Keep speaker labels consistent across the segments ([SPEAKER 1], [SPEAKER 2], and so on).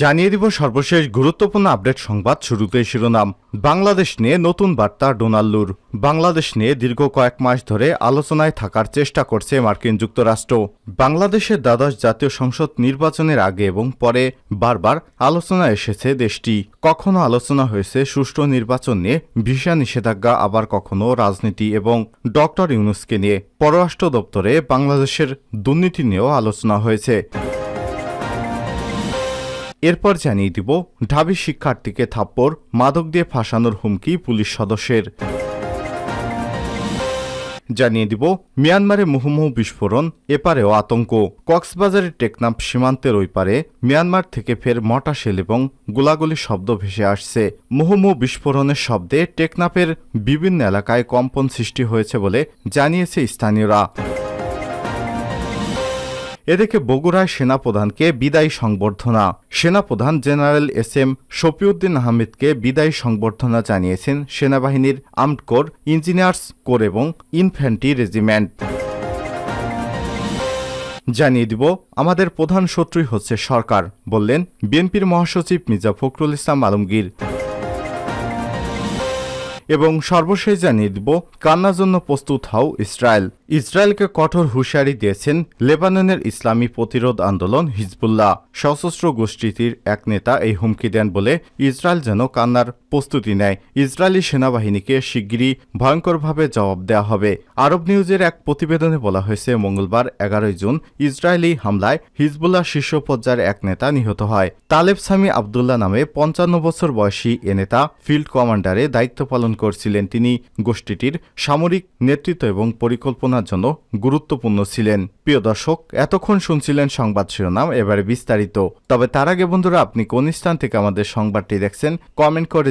[SPEAKER 1] জানিয়ে দিব সর্বশেষ গুরুত্বপূর্ণ আপডেট সংবাদ শুরুতে শিরোনাম। বাংলাদেশ নিয়ে নতুন বার্তা ডোনাল্ডুর। বাংলাদেশ নিয়ে দীর্ঘ কয়েক মাস ধরে আলোচনায় থাকার চেষ্টা করছে মার্কিন যুক্তরাষ্ট্র। বাংলাদেশের দ্বাদশ জাতীয় সংসদ নির্বাচনের আগে এবং পরে বারবার আলোচনা এসেছে দেশটি। কখনো আলোচনা হয়েছে সুষ্ঠু নির্বাচন নিয়ে, ভিসা নিষেধাজ্ঞা, আবার কখনো রাজনীতি এবং ডক্টর ইউনুসকে নিয়ে। পররাষ্ট্র দপ্তরে বাংলাদেশের দুর্নীতি নিয়েও আলোচনা হয়েছে। এরপর জানিয়ে দিব, ঢাবি শিক্ষার্থীকে থাপ্পড়, মাদক দিয়ে ফাঁসানোর হুমকি পুলিশ সদস্যের। জানিয়ে দিব, মিয়ানমারে মুহুমুহু বিস্ফোরণ, এপারেও আতঙ্ক। কক্সবাজারের টেকনাফ সীমান্তের ওই পারে মিয়ানমার থেকে ফের মটাশেল এবং গোলাগুলি শব্দ ভেসে আসছে। মুহুমুহু বিস্ফোরণের শব্দে টেকনাফের বিভিন্ন এলাকায় কম্পন সৃষ্টি হয়েছে বলে জানিয়েছে স্থানীয়রা। এদিকে বগুড়ায় সেনাপ্রধানকে বিদায়ী সংবর্ধনা। সেনাপ্রধান জেনারেল এস এম শফিউদ্দিন আহমেদকে বিদায়ী সংবর্ধনা জানিয়েছেন সেনাবাহিনীর আর্মড কোর, ইঞ্জিনিয়ার্স কোর এবং ইনফ্যান্ট্রি রেজিমেন্ট। জানিয়ে দিব, আমাদের প্রধান শত্রুই হচ্ছে সরকার, বললেন বিএনপির মহাসচিব মির্জা ফখরুল ইসলাম আলমগীর। এবং সর্বশেষ জানিয়ে দিব, কান্নার জন্য প্রস্তুত হও ইসরায়েল। ইসরায়েলকে কঠোর হুঁশিয়ারি দিয়েছেন লেবাননের ইসলামী প্রতিরোধ আন্দোলন হিজবুল্লাহ। সশস্ত্র গোষ্ঠীটির এক নেতা এই হুমকি দেন বলে ইসরায়েল যেন কান্নার প্রস্তুতি নেয়। ইসরায়েলি সেনাবাহিনীকে শিগগিরই ভয়ঙ্করভাবে জবাব দেওয়া হবে। আরব নিউজের এক প্রতিবেদনে বলা হয়েছে, মঙ্গলবার এগারোই জুন ইসরায়েলি হামলায় হিজবুল্লাহ শীর্ষ পর্যায়ের এক নেতা নিহত হয়। তালেব সামি আবদুল্লাহ নামে পঞ্চান্ন বছর বয়সী এ নেতা ফিল্ড কমান্ডারে দায়িত্ব পালন করছিলেন। তিনি গোষ্ঠীটির সামরিক নেতৃত্ব এবং পরিকল্পনার জন্য গুরুত্বপূর্ণ ছিলেন। প্রিয় দর্শক, এতক্ষণ শুনছিলেন সংবাদ শিরোনাম, এবারে বিস্তারিত। তবে তার আগে বন্ধুরা, আপনি কোন স্থান থেকে আমাদের সংবাদটি দেখছেন, কমেন্ট করে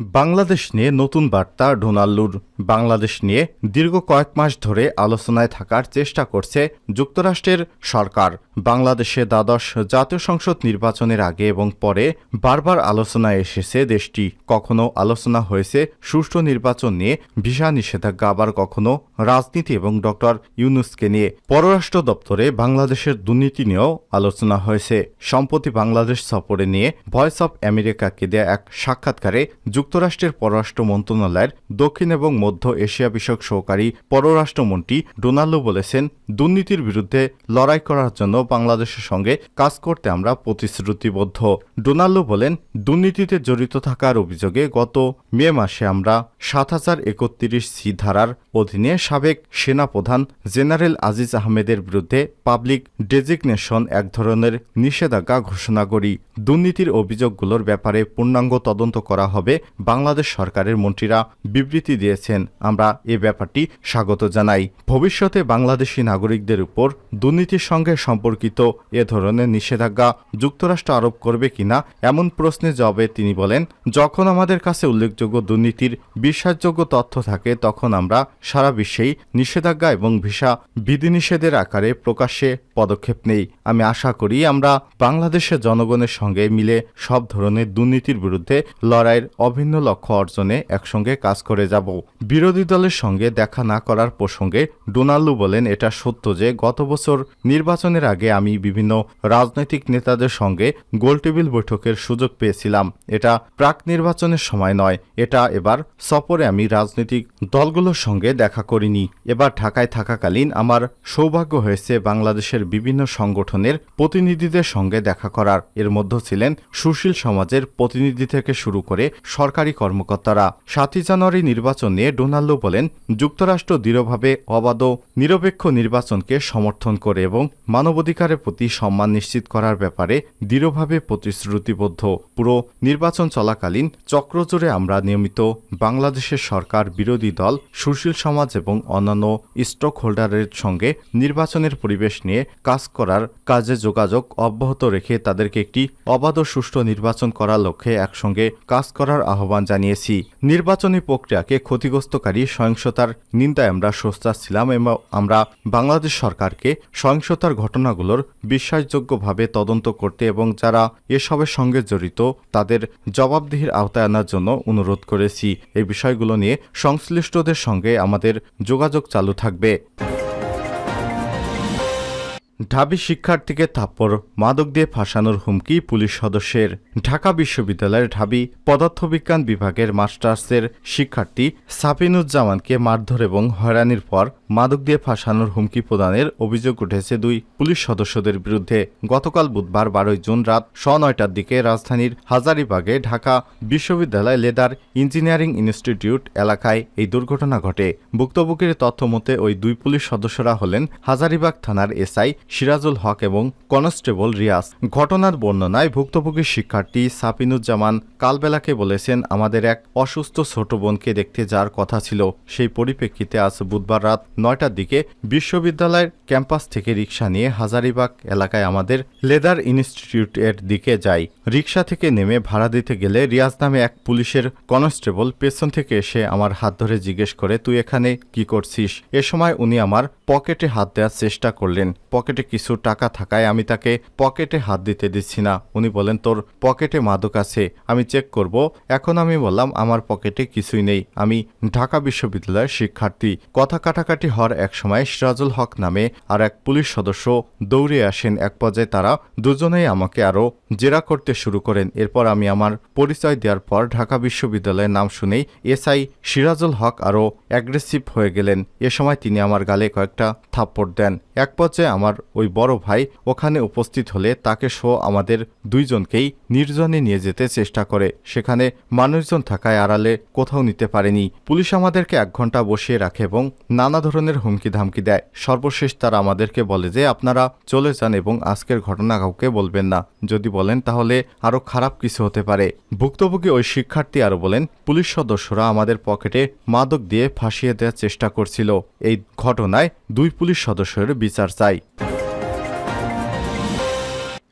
[SPEAKER 1] বাংলাদেশ নিয়ে নতুন বার্তা ডোনাল্ডুর বাংলাদেশ নিয়ে দীর্ঘ কয়েক মাস ধরে আলোচনায় থাকার চেষ্টা করছে যুক্তরাষ্ট্রের সরকার। বাংলাদেশে দ্বাদশ জাতীয় সংসদ নির্বাচনের আগে এবং পরে বারবার আলোচনায় এসেছে দেশটি। কখনো আলোচনা হয়েছে সুষ্ঠু নির্বাচন নিয়ে ভিসা নিষেধাজ্ঞা, আবার কখনো রাজনীতি এবং ডক্টর ইউনুসকে নিয়ে। পররাষ্ট্র দপ্তরে বাংলাদেশের দুর্নীতি নিয়েও আলোচনা হয়েছে। সম্প্রতি বাংলাদেশ সফরে নিয়ে ভয়েস অব আমেরিকাকে দেয়া এক সাক্ষাৎকারে যুক্তরাষ্ট্রের পররাষ্ট্র মন্ত্রণালয়ের দক্ষিণ এবং মধ্য এশিয়া বিষয়ক সহকারী পররাষ্ট্রমন্ত্রী ডোনাল্ডো বলেছেন, দুর্নীতির বিরুদ্ধে লড়াই করার জন্য বাংলাদেশের সঙ্গে কাজ করতে আমরা প্রতিশ্রুতিবদ্ধ। ডোনাল্ডো বলেন, দুর্নীতিতে জড়িত থাকার অভিযোগে গত মে মাসে আমরা সাত হাজার একত্রিশ সি ধারার অধীনে সাবেক সেনাপ্রধান জেনারেল আজিজ আহমেদের বিরুদ্ধে পাবলিক ডেজিগনেশন এক ধরনের নিষেধাজ্ঞা ঘোষণা করি। দুর্নীতির অভিযোগগুলোর ব্যাপারে পূর্ণাঙ্গ তদন্ত করা হবে বাংলাদেশ সরকারের মন্ত্রীরা বিবৃতি দিয়েছেন। আমরা এ ব্যাপারটি স্বাগত জানাই। ভবিষ্যতে বাংলাদেশি নাগরিকদের উপর দুর্নীতির সঙ্গে সম্পর্কিত এ ধরনের নিষেধাজ্ঞা যুক্তরাষ্ট্র আরোপ করবে কিনা এমন প্রশ্নের জবাবে তিনি বলেন, যখন আমাদের কাছে উল্লেখযোগ্য দুর্নীতির বিশ্বাসযোগ্য তথ্য থাকে, তখন আমরা সারা বিশ্বেই নিষেধাজ্ঞা এবং ভিসা বিধিনিষেধের আকারে প্রকাশ্যে পদক্ষেপ নেই। আমি আশা করি আমরা বাংলাদেশের জনগণের সঙ্গে মিলে সব ধরনের দুর্নীতির বিরুদ্ধে লড়াইয়ের অভিন্ন লক্ষ্য অর্জনে একসঙ্গে কাজ করে যাব। বিরোধী দলের সঙ্গে দেখা না করার প্রসঙ্গে ডোনাল্ডো বলেন, এটা সত্য যে গত বছর নির্বাচনের আগে আমি বিভিন্ন রাজনৈতিক নেতাদের সঙ্গে গোলটেবিল বৈঠকের সুযোগ পেয়েছিলাম। এটা প্রাক নির্বাচনের সময় নয়, এটা এবার সফরে আমি রাজনৈতিক দলগুলোর সঙ্গে দেখা করিনি। এবার ঢাকায় থাকাকালীন আমার সৌভাগ্য হয়েছে বাংলাদেশের বিভিন্ন সংগঠনের প্রতিনিধিদের সঙ্গে দেখা করার। এর মধ্যে ছিলেন সুশীল সমাজের প্রতিনিধি থেকে শুরু করে সরকারি কর্মকর্তারা সাতই জানুয়ারি নির্বাচন নিয়ে ডোনাল্ডো বলেন, যুক্তরাষ্ট্র দৃঢ়ভাবে অবাধ নিরপেক্ষ নির্বাচনকে সমর্থন করে এবং মানবাধিকারের প্রতি সম্মান নিশ্চিত করার ব্যাপারে দৃঢ়ভাবে প্রতিশ্রুতিবদ্ধ। পুরো নির্বাচন চলাকালীন চক্রজোরে আমরা নিয়মিত বাংলাদেশের সরকার বিরোধী দল, সুশীল সমাজ এবং অন্যান্য স্টক হোল্ডারের সঙ্গে নির্বাচনের পরিবেশ নিয়ে কাজ করার কাজে যোগাযোগ অব্যাহত রেখে তাদেরকে একটি অবাধ সুষ্ঠু নির্বাচন করার লক্ষ্যে একসঙ্গে কাজ করার আহ্বান আহ্বান জানিয়েছি। নির্বাচনী প্রক্রিয়াকে ক্ষতিগ্রস্তকারী সহিংসতার নিন্দায় আমরা সোচ্চার ছিলাম এবং আমরা বাংলাদেশ সরকারকে সহিংসতার ঘটনাগুলোর বিশ্বাসযোগ্যভাবে তদন্ত করতে এবং যারা এসবের সঙ্গে জড়িত তাদের জবাবদিহির আওতায় আনার জন্য অনুরোধ করেছি। এই বিষয়গুলো নিয়ে সংশ্লিষ্টদের সঙ্গে আমাদের যোগাযোগ চালু থাকবে। ঢাবি শিক্ষার্থীকে থাপ্পড়, মাদক দিয়ে ফাঁসানোর হুমকি পুলিশ সদস্যের। ঢাকা বিশ্ববিদ্যালয়ের ঢাবি পদার্থবিজ্ঞান বিভাগের মাস্টার্সের শিক্ষার্থী সাফিনুজ্জামানকে মারধর এবং হয়রানির পর মাদক দিয়ে ফাঁসানোর হুমকি প্রদানের অভিযোগ উঠেছে দুই পুলিশ সদস্যদের বিরুদ্ধে। গতকাল বুধবার বারোই জুন রাত স নয়টার দিকে রাজধানীর হাজারিবাগে ঢাকা বিশ্ববিদ্যালয় লেদার ইঞ্জিনিয়ারিং ইনস্টিটিউট এলাকায় এই দুর্ঘটনা ঘটে। ভুক্তভোগীর তথ্য মতে, ওই দুই পুলিশ সদস্যরা হলেন হাজারিবাগ থানার এসআই সিরাজুল হক এবং কনস্টেবল রিয়াজ। ঘটনার বর্ণনায় ভুক্তভোগী শিক্ষার্থী সাপিনুজ্জামান কালবেলাকে বলেছেন, আমাদের এক অসুস্থ ছোট বোনকে দেখতে যাওয়ার কথা ছিল। সেই পরিপ্রেক্ষিতে আজ বুধবার রাত নয়টার দিকে বিশ্ববিদ্যালয়ের ক্যাম্পাস থেকে রিক্সা নিয়ে হাজারিবাগ এলাকায় আমাদের লেদার ইনস্টিটিউটের দিকে যাই। রিক্সা থেকে নেমে ভাড়া দিতে গেলে রিয়াজ নামে এক পুলিশের কনস্টেবল পেছন থেকে এসে আমার হাত ধরে জিজ্ঞেস করে, তুই এখানে কি করছিস? এ সময় উনি আমার পকেটে হাত দেওয়ার চেষ্টা করলেন। পকেটে কিছু টাকা থাকায় আমি তাকে পকেটে হাত দিতে দিচ্ছি না। উনি বলেন তোর পকেটে মাদক আছে, আমি চেক করব। এখন আমি বললাম, আমার পকেটে কিছুই নেই। আমি ঢাকা বিশ্ববিদ্যালয়ের শিক্ষার্থী। কথা কাটাকাটি হওয়ার এক সময় সিরাজুল হক নামে আর এক পুলিশ সদস্য দৌড়ে আসেন। এক পর্যায়ে তারা দুজনেই আমাকে আরও জেরা করতে শুরু করেন। এরপর আমি আমার পরিচয় দেওয়ার পর ঢাকা বিশ্ববিদ্যালয়ের নাম শুনেই এসআই সিরাজুল হক আরও অ্যাগ্রেসিভ হয়ে গেলেন। এ সময় তিনি আমার গালে কয়েকটা থাপ্পড় দেন। এক পর্যায়ে আমার ওই বড় ভাই ওখানে উপস্থিত হলে তাকে সহ আমাদের দুইজনকেই নির্জনে নিয়ে যেতে চেষ্টা করে। সেখানে মানুষজন থাকায় আড়ালে কোথাও নিতে পারেনি। পুলিশ আমাদেরকে এক ঘণ্টা বসিয়ে রাখে এবং নানা ধরনের হুমকি ধামকি দেয়। সর্বশেষ তারা আমাদেরকে বলে যে, আপনারা চলে যান এবং আজকের ঘটনা কাউকে বলবেন না। যদি বলেন তাহলে আরও খারাপ কিছু হতে পারে। ভুক্তভোগী ওই শিক্ষার্থী আরও বলেন, পুলিশ সদস্যরা আমাদের পকেটে মাদক দিয়ে ফাঁসিয়ে দেওয়ার চেষ্টা করছিল। এই ঘটনায় দুই পুলিশ সদস্যের বিচার চাই।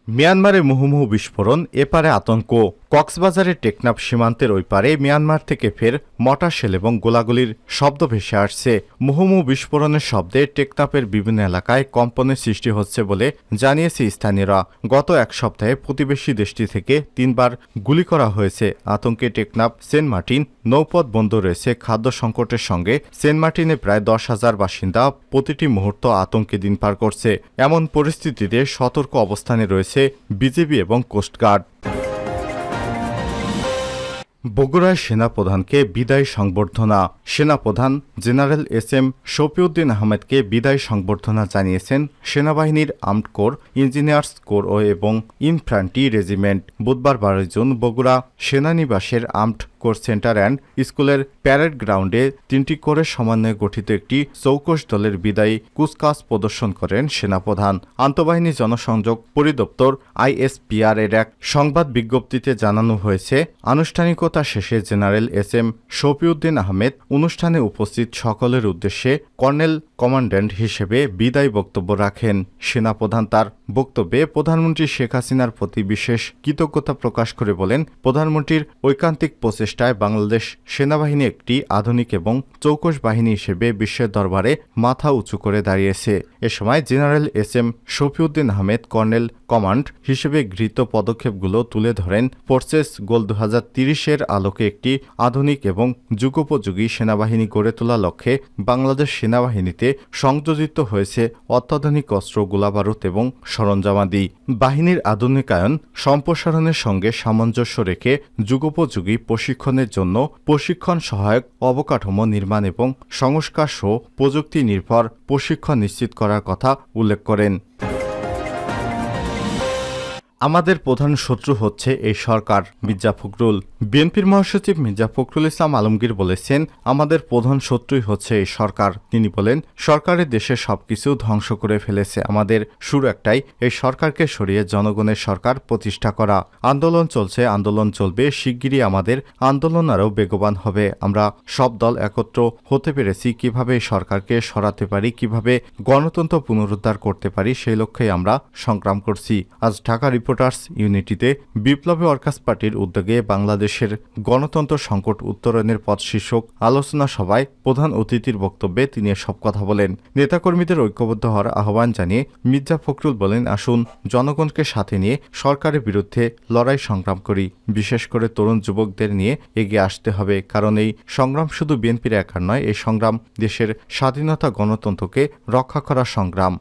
[SPEAKER 1] মিয়ানমারে মুহুমুহু বিস্ফোরণ এপারে আতঙ্ক। কক্সবাজারের টেকনাফ সীমান্তের ওই পারে মিয়ানমার থেকে ফের মটার শেল এবং গোলাগুলির শব্দ ভেসে আসছে। মুহুমুহু বিস্ফোরণের শব্দে টেকনাফের বিভিন্ন এলাকায় কম্পনের সৃষ্টি হচ্ছে বলে জানিয়েছে স্থানীয়রা। গত এক সপ্তাহে প্রতিবেশী দেশটি থেকে তিনবার গুলি করা হয়েছে। আতঙ্কে টেকনাফ, সেন্ট মার্টিন নৌপথ বন্ধ রয়েছে। খাদ্য সংকটের সঙ্গে সেন্ট মার্টিনে প্রায় দশ হাজার বাসিন্দা প্রতিটি মুহূর্ত আতঙ্কে দিন পার করছে। এমন পরিস্থিতিতে সতর্ক অবস্থানে রয়েছে বিজেপি এবং কোস্টগার্ড। বগুড়ায় সেনাপ্রধানকে বিদায় সংবর্ধনা। সেনাপ্রধান জেনারেল এস এম শফিউদ্দিন আহমেদকে বিদায় সংবর্ধনা জানিয়েছেন সেনাবাহিনীর আর্মড কোর, ইঞ্জিনিয়ার্স কোর ও এবং ইনফ্রান্টি রেজিমেন্ট। বুধবার বারোই জুন বগুড়া সেনানিবাসের আর্মড কোর সেন্টার অ্যান্ড স্কুলের প্যারেড গ্রাউন্ডে তিনটি কোরের সমন্বয়ে গঠিত একটি চৌকশ দলের বিদায়ী কুচকাজ প্রদর্শন করেন সেনাপ্রধান। আন্তঃবাহিনী জনসংযোগ পরিদপ্তর আইএসপিআর এর এক সংবাদ বিজ্ঞপ্তিতে জানানো হয়েছে, আনুষ্ঠানিকতা শেষে general S M Shafiuddin Ahmed অনুষ্ঠানে উপস্থিত সকলের উদ্দেশ্যে কর্নেল কমান্ড্যান্ট হিসেবে বিদায় বক্তব্য রাখেন। সেনাপ্রধান তার বক্তব্যে প্রধানমন্ত্রী শেখ হাসিনার প্রতি বিশেষ কৃতজ্ঞতা প্রকাশ করে বলেন, প্রধানমন্ত্রীর ঐকান্তিক প্রচেষ্টায় বাংলাদেশ সেনাবাহিনী একটি আধুনিক এবং চৌকস বাহিনী হিসেবে বিশ্বের দরবারে মাথা উঁচু করে দাঁড়িয়েছে। এ সময় general S M Shafiuddin Ahmed colonel command হিসেবে গৃহীত পদক্ষেপগুলো তুলে ধরেন। ফোর্সেস গোল দু তিরিশের আলোকে একটি আধুনিক এবং যুগোপযোগী সেনাবাহিনী গড়ে তোলার লক্ষ্যে বাংলাদেশ সেনাবাহিনীতে সংযোজিত হয়েছে অত্যাধুনিক অস্ত্র, গোলাবারুদ এবং সরঞ্জামাদি। বাহিনীর আধুনিকায়ন সম্প্রসারণের সঙ্গে সামঞ্জস্য রেখে যুগোপযোগী প্রশিক্ষণের জন্য প্রশিক্ষণ সহায়ক অবকাঠামো নির্মাণ এবং সংস্কার সহ প্রযুক্তি নির্ভর প্রশিক্ষণ নিশ্চিত করার কথা উল্লেখ করেন। আমাদের প্রধান শত্রু হচ্ছে এই সরকার, মির্জা ফখরুল। বিএনপির মহাসচিব মির্জা ফখরুল ইসলাম আলমগীর বলেছেন, আমাদের প্রধান শত্রুই হচ্ছে এই সরকার। তিনি বলেন সরকারের দেশে সবকিছু ধ্বংস করে ফেলেছে। আমাদের শুরু একটাই, এই সরকারকে সরিয়ে জনগণের সরকার প্রতিষ্ঠা করা। আন্দোলন চলছে, আন্দোলন চলবে, শিগগিরই আমাদের আন্দোলন আরও বেগবান হবে। আমরা সব দল একত্র হতে পেরেছি, কীভাবে সরকারকে সরাতে পারি, কীভাবে গণতন্ত্র পুনরুদ্ধার করতে পারি, সেই লক্ষ্যে আমরা সংগ্রাম করছি। আজ ঢাকা রিপোর্টার্স ইউনিটিতে বিপ্লবী ওয়ার্কার্স পার্টির উদ্যোগে বাংলাদেশের গণতন্ত্র সংকট উত্তরণের পথ শীর্ষক আলোচনা সভায় প্রধান অতিথির বক্তব্যে তিনি সব কথা বলেন। নেতাকর্মীদের ঐক্যবদ্ধ হওয়ার আহ্বান জানিয়ে মির্জা ফখরুল বলেন, আসুন, জনগণকে সাথে নিয়ে সরকারের বিরুদ্ধে লড়াই সংগ্রাম করি। বিশেষ করে তরুণ যুবকদের নিয়ে এগিয়ে আসতে হবে। কারণ এই সংগ্রাম শুধু বিএনপির একার নয়, এই সংগ্রাম দেশের স্বাধীনতা গণতন্ত্রকে রক্ষা করার সংগ্রাম।